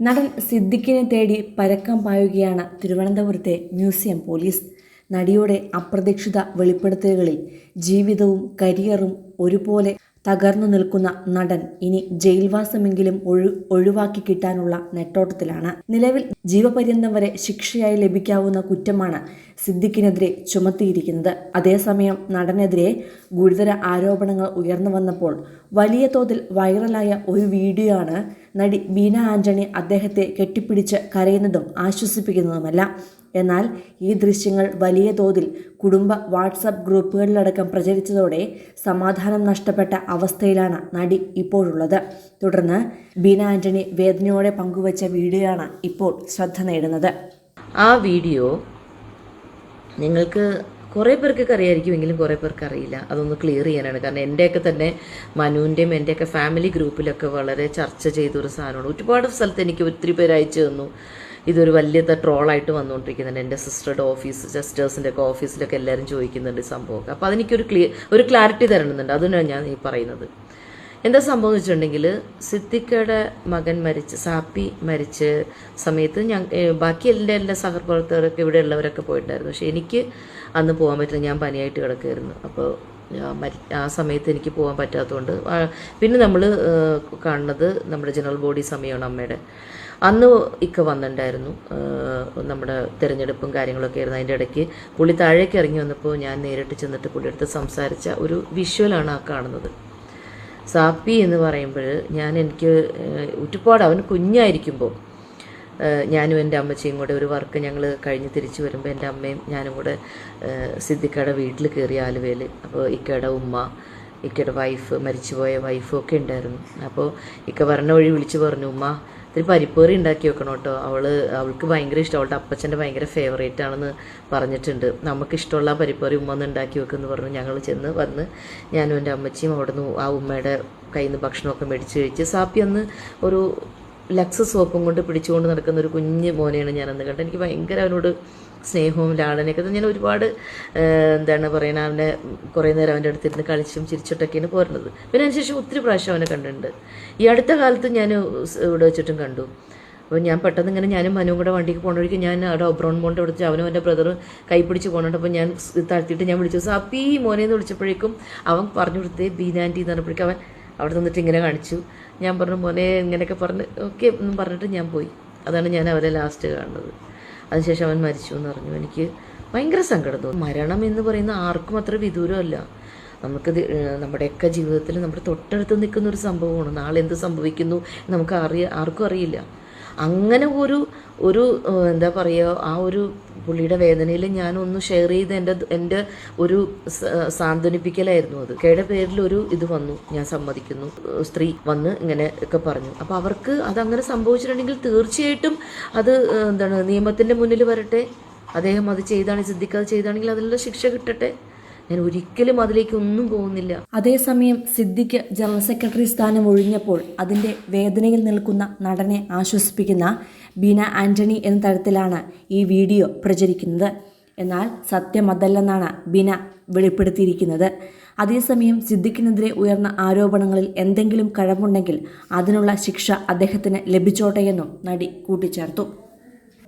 നടൻ സിദ്ദിഖിനെ തേടി പരക്കം പായുകയാണ് തിരുവനന്തപുരത്തെ മ്യൂസിയം പോലീസ്. നടിയുടെ അപ്രതീക്ഷിത വെളിപ്പെടുത്തലുകളിൽ ജീവിതവും കരിയറും ഒരുപോലെ തകർന്നു നിൽക്കുന്ന നടൻ ഇനി ജയിൽവാസമെങ്കിലും ഒഴു ഒഴിവാക്കി കിട്ടാനുള്ള നെട്ടോട്ടത്തിലാണ്. നിലവിൽ ജീവപര്യന്തം വരെ ശിക്ഷയായി ലഭിക്കാവുന്ന കുറ്റമാണ് സിദ്ദിഖിനെതിരെ ചുമത്തിയിരിക്കുന്നത്. അതേസമയം നടനെതിരെ ഗുരുതര ആരോപണങ്ങൾ ഉയർന്നു വന്നപ്പോൾ വലിയ തോതിൽ വൈറലായ ഒരു വീഡിയോ ആണ് നടി ബീന ആന്റണി അദ്ദേഹത്തെ കെട്ടിപ്പിടിച്ച് കരയുന്നതും ആശ്വസിപ്പിക്കുന്നതുമല്ല. എന്നാൽ ഈ ദൃശ്യങ്ങൾ വലിയ തോതിൽ കുടുംബ വാട്സപ്പ് ഗ്രൂപ്പുകളിലടക്കം പ്രചരിച്ചതോടെ സമാധാനം നഷ്ടപ്പെട്ട അവസ്ഥയിലാണ് നടി ഇപ്പോഴുള്ളത്. തുടർന്ന് ബീന ആന്റണി വേദനയോടെ പങ്കുവച്ച വീഡിയോയാണ് ഇപ്പോൾ ശ്രദ്ധ നേടുന്നത്. ആ വീഡിയോ നിങ്ങൾക്ക് കുറേ പേർക്കൊക്കെ അറിയായിരിക്കുമെങ്കിലും കുറേ പേർക്ക് അറിയില്ല. അതൊന്ന് ക്ലിയർ ചെയ്യാനാണ്. കാരണം എന്റെയൊക്കെ തന്നെ മനുവിന്റെയും എന്റെയൊക്കെ ഫാമിലി ഗ്രൂപ്പിലൊക്കെ വളരെ ചർച്ച ചെയ്തൊരു സാധനമാണ്. ഒരുപാട് സ്ഥലത്ത് എനിക്ക് ഒത്തിരി പേര് അയച്ചു തന്നു. ഇതൊരു വലിയ ട്രോളായിട്ട് വന്നുകൊണ്ടിരിക്കുന്നുണ്ട്. എന്റെ സിസ്റ്ററുടെ ഓഫീസ് സിസ്റ്റേഴ്സിന്റെ ഒക്കെ ഓഫീസിലൊക്കെ എല്ലാവരും ചോദിക്കുന്നുണ്ട് സംഭവം സംഭവമൊക്കെ. അപ്പോൾ അതെനിക്കൊരു ക്ലിയർ ഒരു ക്ലാരിറ്റി തരണമെന്നുണ്ട്. അതിനാണ് ഞാൻ ഈ പറയുന്നത്. എന്താ സംഭവം എന്ന് വെച്ചിട്ടുണ്ടെങ്കിൽ മകൻ മരിച്ച് സാപ്പി മരിച്ച സമയത്ത് ഞാൻ ബാക്കി എല്ലാ എല്ലാ സഹപ്രവർത്തകരൊക്കെ ഇവിടെ ഉള്ളവരൊക്കെ പോയിട്ടുണ്ടായിരുന്നു. പക്ഷെ എനിക്ക് അന്ന് പോകാൻ പറ്റില്ല. ഞാൻ പനിയായിട്ട് കിടക്കുമായിരുന്നു അപ്പോൾ ആ സമയത്ത് എനിക്ക് പോകാൻ പറ്റാത്തതുകൊണ്ട് പിന്നെ നമ്മൾ കാണുന്നത് നമ്മുടെ ജനറൽ ബോഡി സമയമാണ് അമ്മയുടെ. അന്ന് ഇക്ക വന്നിട്ടുണ്ടായിരുന്നു. നമ്മുടെ തിരഞ്ഞെടുപ്പും കാര്യങ്ങളൊക്കെ ആയിരുന്നു. അതിന്റെ ഇടയ്ക്ക് പുള്ളി താഴേക്ക് ഇറങ്ങി വന്നപ്പോൾ ഞാൻ നേരിട്ട് ചെന്നിട്ട് പുള്ളിയെടുത്ത് സംസാരിച്ച ഒരു വിഷ്വലാണ് ആ കാണുന്നത്. സാപ്പി എന്ന് പറയുമ്പോൾ ഞാൻ എനിക്ക് ഒരുപാട് അവൻ കുഞ്ഞായിരിക്കുമ്പോൾ ഞാനും എന്റെ അമ്മച്ചിയും കൂടെ ഒരു വർക്ക് ഞങ്ങൾ കഴിഞ്ഞ് തിരിച്ചു വരുമ്പോൾ എന്റെ അമ്മയും ഞാനും കൂടെ സിദ്ദിക്കയുടെ വീട്ടിൽ കയറി ആലുവയിൽ. അപ്പോൾ ഇക്കയുടെ ഉമ്മ ഇക്കയുടെ വൈഫ് മരിച്ചുപോയ വൈഫും ഒക്കെ ഉണ്ടായിരുന്നു. അപ്പോൾ ഇക്ക പറഞ്ഞ വഴി വിളിച്ചു പറഞ്ഞു ഉമ്മ ഇത്തിരി പരിപ്പേറി ഉണ്ടാക്കി വെക്കണം കേട്ടോ. അവൾ അവൾക്ക് ഭയങ്കര ഇഷ്ടം. അവളുടെ അപ്പച്ചന്റെ ഭയങ്കര ഫേവറേറ്റ് ആണെന്ന് പറഞ്ഞിട്ടുണ്ട്. നമുക്ക് ഇഷ്ടമുള്ള പരിപ്പേറി ഉമ്മ ഒന്ന് ഉണ്ടാക്കി വെക്കുമെന്ന് പറഞ്ഞു. ഞങ്ങൾ ചെന്ന് വന്ന് ഞാനും എന്റെ അമ്മച്ചിയും അവിടുന്ന് ആ ഉമ്മയുടെ കയ്യിൽ നിന്ന് ഭക്ഷണമൊക്കെ മേടിച്ച് കഴിച്ച് സാപ്പി അന്ന് ഒരു ലക്സ് സോപ്പും കൊണ്ട് പിടിച്ചുകൊണ്ട് നടക്കുന്ന ഒരു കുഞ്ഞ് മോനെയാണ് ഞാനന്ന് കണ്ടത്. എനിക്ക് ഭയങ്കര അവനോട് സ്നേഹവും ലാളനയൊക്കെ ഞാൻ ഒരുപാട് എന്താണ് പറയുന്നത് അവനെ കുറേ നേരം അവന്റെ അടുത്തിരുന്ന് കളിച്ചും ചിരിച്ചിട്ടൊക്കെയാണ് പോരുന്നത്. പിന്നെ അതിനുശേഷം ഒത്തിരി പ്രാവശ്യം അവനെ കണ്ടിട്ടുണ്ട്. ഈ അടുത്ത കാലത്ത് ഞാൻ ഇവിടെ വെച്ചിട്ടും കണ്ടു. അപ്പോൾ ഞാൻ പെട്ടെന്ന് ഇങ്ങനെ ഞാനും മനുവും കൂടെ വണ്ടിക്ക് പോകുന്ന വഴിക്ക് ഞാൻ അവിടെ ഒബ്രോൺ മോണ്ട് വിളിച്ച് അവനും എന്റെ ബ്രദർ കൈ പിടിച്ച് പോകണുണ്ട് അപ്പോൾ ഞാൻ താഴ്ത്തിയിട്ട് ഞാൻ വിളിച്ചു സാപ്പി മോനെ എന്ന് വിളിച്ചപ്പോഴേക്കും അവൻ പറഞ്ഞു കൊടുത്തേ ബീനാന്റി എന്ന് പറഞ്ഞപ്പോഴേക്കും അവൻ അവിടെ നിന്നിട്ട് ഇങ്ങനെ കാണിച്ചു. ഞാൻ പറഞ്ഞു മോനെ ഇങ്ങനെയൊക്കെ പറഞ്ഞ് ഓക്കെ എന്നും പറഞ്ഞിട്ട് ഞാൻ പോയി. അതാണ് ഞാൻ അവരെ ലാസ്റ്റ് കാണുന്നത്. അതിനുശേഷം അവൻ മരിച്ചു എന്ന് പറഞ്ഞു. എനിക്ക് ഭയങ്കര സങ്കടം തോന്നി. മരണം എന്ന് പറയുന്ന ആർക്കും അത്ര വിദൂരമല്ല. നമുക്ക് നമ്മുടെയൊക്കെ ജീവിതത്തിൽ നമ്മുടെ തൊട്ടടുത്ത് നിൽക്കുന്ന ഒരു സംഭവമാണ്. നാളെ എന്ത് സംഭവിക്കുന്നു നമുക്ക് അറിയ ആർക്കും അറിയില്ല. അങ്ങനെ ഒരു ഒരു എന്താ പറയുക ആ ഒരു പുള്ളിയുടെ വേദനയിൽ ഞാൻ ഒന്ന് ഷെയർ ചെയ്ത് എന്റെ എന്റെ ഒരു സാന്ത്വനിപ്പിക്കലായിരുന്നു അത്. കയുടെ പേരിൽ ഒരു ഇത് വന്നു ഞാൻ സമ്മതിക്കുന്നു. സ്ത്രീ വന്ന് ഇങ്ങനെ ഒക്കെ പറഞ്ഞു. അപ്പോൾ അവർക്ക് അതങ്ങനെ സംഭവിച്ചിട്ടുണ്ടെങ്കിൽ തീർച്ചയായിട്ടും അത് എന്താണ് നിയമത്തിന്റെ മുന്നിൽ വരട്ടെ. അദ്ദേഹം അത് ചെയ്താണ് സിദ്ധിക്കാതെ ചെയ്താണെങ്കിൽ അതിനുള്ള ശിക്ഷ കിട്ടട്ടെ. ഞാൻ ഒരിക്കലും അതിലേക്ക് ഒന്നും പോകുന്നില്ല. അതേസമയം സിദ്ദിഖ് ജനറൽ സെക്രട്ടറി സ്ഥാനം ഒഴിഞ്ഞപ്പോൾ അതിന്റെ വേദനയിൽ നിൽക്കുന്ന നടനെ ആശ്വസിപ്പിക്കുന്ന ബീന ആന്റണി എന്ന തരത്തിലാണ് ഈ വീഡിയോ പ്രചരിക്കുന്നത്. എന്നാൽ സത്യം അതല്ലെന്നാണ് ബീന വെളിപ്പെടുത്തിയിരിക്കുന്നത്. അതേസമയം സിദ്ദിഖിനെതിരെ ഉയർന്ന ആരോപണങ്ങളിൽ എന്തെങ്കിലും കഴമ്പുണ്ടെങ്കിൽ അതിനുള്ള ശിക്ഷ അദ്ദേഹത്തിന് ലഭിച്ചോട്ടെയെന്നും നടി കൂട്ടിച്ചേർത്തു.